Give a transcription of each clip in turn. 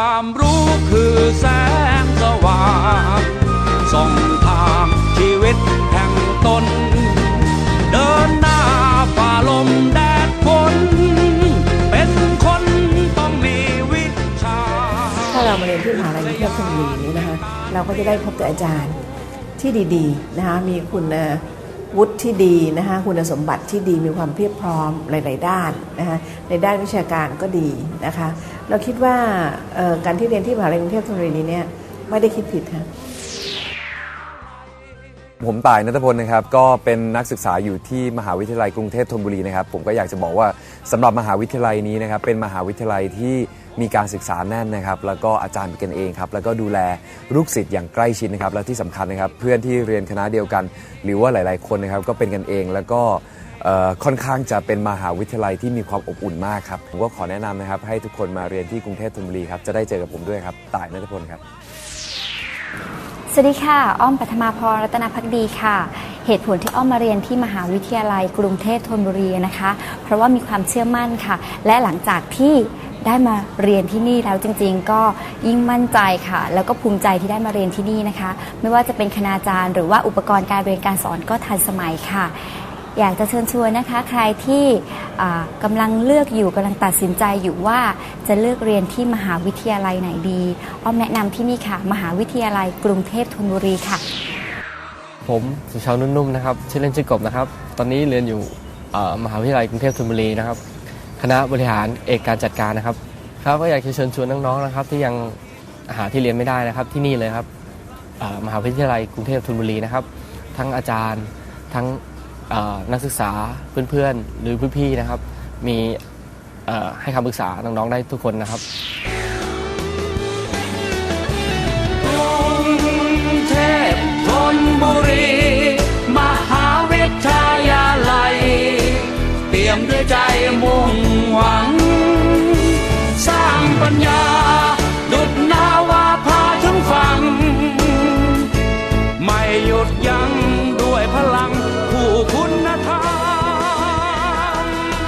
ความรู้คือแสงสว่างส่องทางชีวิตแห่งตน เดินหน้าฝ่าลมแดดฝนเป็นคนต้องมีวิชา ถ้าเรามาเรียนที่มหาลัยกรุงเทพธนบุรีนี้นะคะ เราก็จะได้พบกับอาจารย์ที่ดีๆนะคะมีคุณ วุฒิที่ดีนะคะคุณสมบัติที่ดีมีความเพียบพร้อมหลาย ๆ ด้านนะคะในด้านวิชาการก็ดีนะคะ เราคิดว่าการที่เรียนที่มหาลัยกรุงเทพธนบุรีนี้เนี่ยไม่ได้คิดผิดค่ะ ผมต่ายนัทพลนะครับก็เป็นนักศึกษาอยู่ที่มหาวิทยาลัยกรุงเทพธนบุรีนะครับผมก็อยากจะบอกว่าสำหรับมหาวิทยาลัยนี้นะครับเป็นมหาวิทยาลัยที่มีการศึกษาแน่นนะครับแล้วก็อาจารย์เป็นกันเองครับแล้วก็ดูแลลูกศิษย์อย่างใกล้ชิดนะครับและที่สำคัญนะครับเพื่อนที่เรียนคณะเดียวกัน หรือว่าหลาย ๆ คนนะครับก็เป็นกันเองแล้วก็ค่อนข้างจะเป็นมหาวิทยาลัยที่มีความอบอุ่นมากครับผมก็ขอแนะนำนะครับให้ทุกคนมาเรียนที่กรุงเทพธนบุรีครับจะได้เจอกับผมด้วยครับต่ายนัทพลครับ สวัสดีค่ะ อ้อมปัทมาพรรัตนพักดีค่ะ เหตุผลที่อ้อมมาเรียนที่มหาวิทยาลัยกรุงเทพธนบุรีนะคะ เพราะว่ามีความเชื่อมั่นค่ะ และหลังจากที่ได้มาเรียนที่นี่แล้วจริง ๆ ก็ยิ่งมั่นใจค่ะ แล้วก็ภูมิใจที่ได้มาเรียนที่นี่นะคะ ไม่ว่าจะเป็นคณาจารย์ หรือว่าอุปกรณ์การเรียนการสอนก็ทันสมัยค่ะ อยากจะเชิญชวนนะคะ ใครที่กำลังเลือกอยู่กำลังตัดสินใจอยู่ว่าจะเลือกเรียนที่มหาวิทยาลัยไหนดีอ้อมแนะนำที่นี่ค่ะ มหาวิทยาลัยกรุงเทพธนบุรีค่ะ ผมสุชาวนุ่มๆนะครับชื่อเล่นชื่อกบนะครับ ตอนนี้เรียนอยู่มหาวิทยาลัยกรุงเทพธนบุรีนะครับคณะบริหารเอกการจัดการนะครับครับก็อยากจะเชิญชวนน้องๆนะครับ ที่ยังหาที่เรียนไม่ได้นะครับที่นี่เลยครับมหาวิทยาลัยกรุงเทพธนบุรีนะครับ ทั้งอาจารย์ทั้ง นักศึกษาเพื่อนๆ หรือพี่ๆนะครับ มีให้คำปรึกษาน้องๆได้ทุกคนนะครับเทพธนบุรี มหาวิทยาลัย เตรียมด้วยใจมุ่งหวัง สร้างปัญญา ดุดนาวาพาถึงฝั่งไม่หยุดยั้ง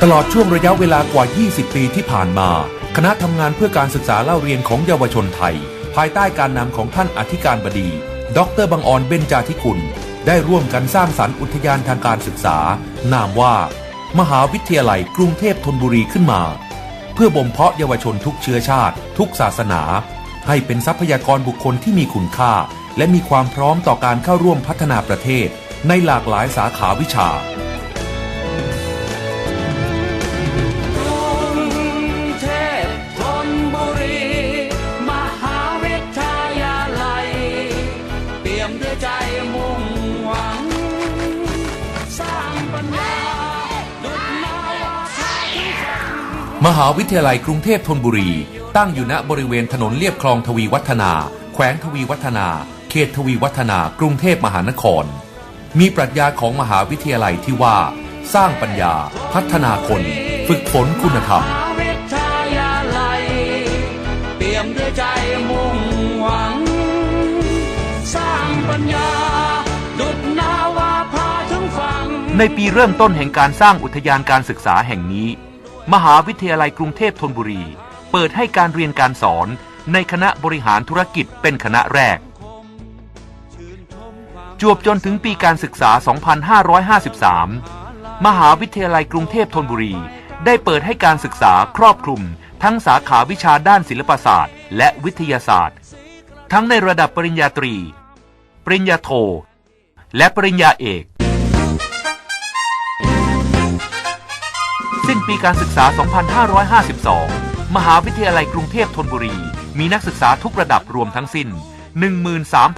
ตลอดช่วงระยะเวลากว่า 20 ปีที่ผ่านมา คณะทำงานเพื่อการศึกษาเล่าเรียนของเยาวชนไทย ภายใต้การนำของท่านอธิการบดี ดรบังออนเบญจาธิคุณ ได้ร่วมกันสร้างสรรค์อุทยานทางการศึกษา นามว่า มหาวิทยาลัยกรุงเทพธนบุรีขึ้นมา เพื่อบ่มเพาะเยาวชนทุกเชื้อชาติ ทุกศาสนา ให้เป็นทรัพยากรบุคคลที่มีคุณค่า และมีความพร้อมต่อการเข้าร่วมพัฒนาประเทศ ในหลากหลายสาขาวิชา มด้วยใจมุ่งหวัง สร้างปัญญาดุจนาวาพาถึงฝั่งมหาวิทยาลัยกรุงเทพธนบุรี ตั้งอยู่ณบริเวณถนนเลียบคลองทวีวัฒนา แขวงทวีวัฒนา เขตทวีวัฒนา กรุงเทพมหานคร มีปรัชญาของมหาวิทยาลัยที่ว่า สร้างปัญญา พัฒนาคน ฝึกฝนคุณธรรม มหาวิทยาลัยเตรียมด้วยใจมุ่งหวัง สร้างปัญญา ในปีเริ่มต้นแห่งการสร้างอุทยานการศึกษาแห่งนี้ มหาวิทยาลัยกรุงเทพธนบุรี เปิดให้การเรียนการสอนในคณะบริหารธุรกิจเป็นคณะแรก จวบจนถึงปีการศึกษา 2553 มหาวิทยาลัยกรุงเทพธนบุรี ได้เปิดให้การศึกษาครอบคลุม ทั้งสาขาวิชาด้านศิลปศาสตร์ และวิทยาศาสตร์ ทั้งในระดับปริญญาตรี ปริญญาโท และปริญญาเอก ปีการศึกษา 2552 มหาวิทยาลัยกรุงเทพธนบุรี มีนักศึกษาทุกระดับรวมทั้งสิ้น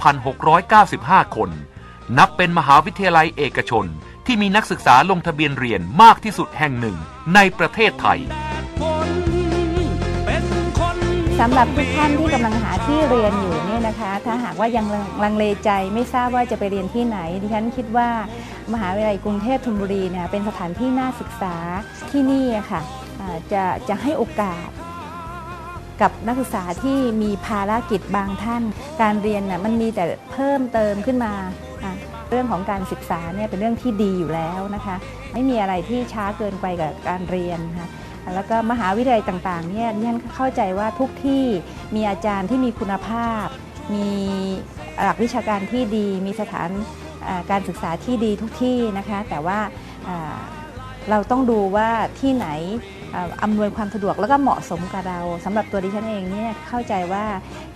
13,695 คน นับเป็นมหาวิทยาลัยเอกชน ที่มีนักศึกษาลงทะเบียนเรียนมากที่สุดแห่งหนึ่งในประเทศไทยเป็นคนสำหรับทุกท่านที่กำลังหาที่เรียนอยู่ เนี่ยนะคะ ถ้าหากว่ายังลังเลใจไม่ทราบว่าจะไปเรียนที่ไหน ดิฉันคิดว่ามหาวิทยาลัยกรุงเทพธนบุรีเนี่ยเป็นสถานที่น่าศึกษาที่นี่ค่ะจะจะให้โอกาสกับนักศึกษาที่มีภารกิจบางท่าน การเรียนน่ะมันมีแต่เพิ่มเติมขึ้นมา เรื่องของการศึกษาเนี่ยเป็นเรื่องที่ดีอยู่แล้วนะคะ ไม่มีอะไรที่ช้าเกินไปกับการเรียนนะคะ แล้วก็มหาวิทยาลัยต่างๆเนี่ยดิฉันเข้าใจว่าทุกที่มีอาจารย์ที่มีคุณภาพ มีหลักวิชาการที่ดี มีสถานการศึกษาที่ดีทุกที่นะคะ แต่ว่าเราต้องดูว่าที่ไหนอำนวยความสะดวกแล้วก็เหมาะสมกับเราสำหรับตัวดิฉันเองเนี่ยเข้าใจว่า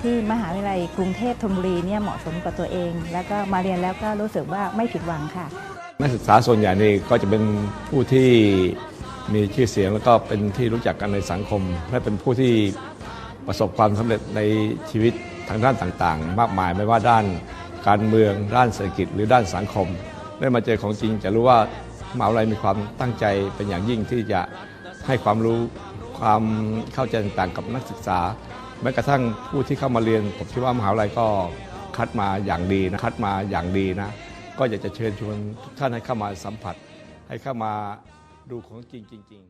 ที่มหาวิทยาลัยกรุงเทพธนบุรีเนี่ยเหมาะสมกับตัวเอง แล้วก็มาเรียนแล้วก็รู้สึกว่าไม่ผิดหวังค่ะ นักศึกษาส่วนใหญ่นี่ก็จะเป็นผู้ที่ มีชื่อเสียงแล้วก็เป็นที่รู้จักกันในสังคม และเป็นผู้ที่ประสบความสำเร็จในชีวิตทางด้านต่างๆ มากมายไม่ว่าด้านการเมืองด้านเศรษฐกิจหรือด้านสังคม ได้มาเจอของจริงจะรู้ว่ามหาวิทยาลัยมีความตั้งใจเป็นอย่างยิ่งที่จะให้ความรู้ความเข้าใจต่างๆกับนักศึกษา แม้กระทั่งผู้ที่เข้ามาเรียน ผมคิดว่ามหาวิทยาลัยก็คัดมาอย่างดีนะคัดมาอย่างดีนะ ก็อยากจะเชิญชวนทุกท่านให้เข้ามาสัมผัสให้เข้ามา ดูของจริงจริง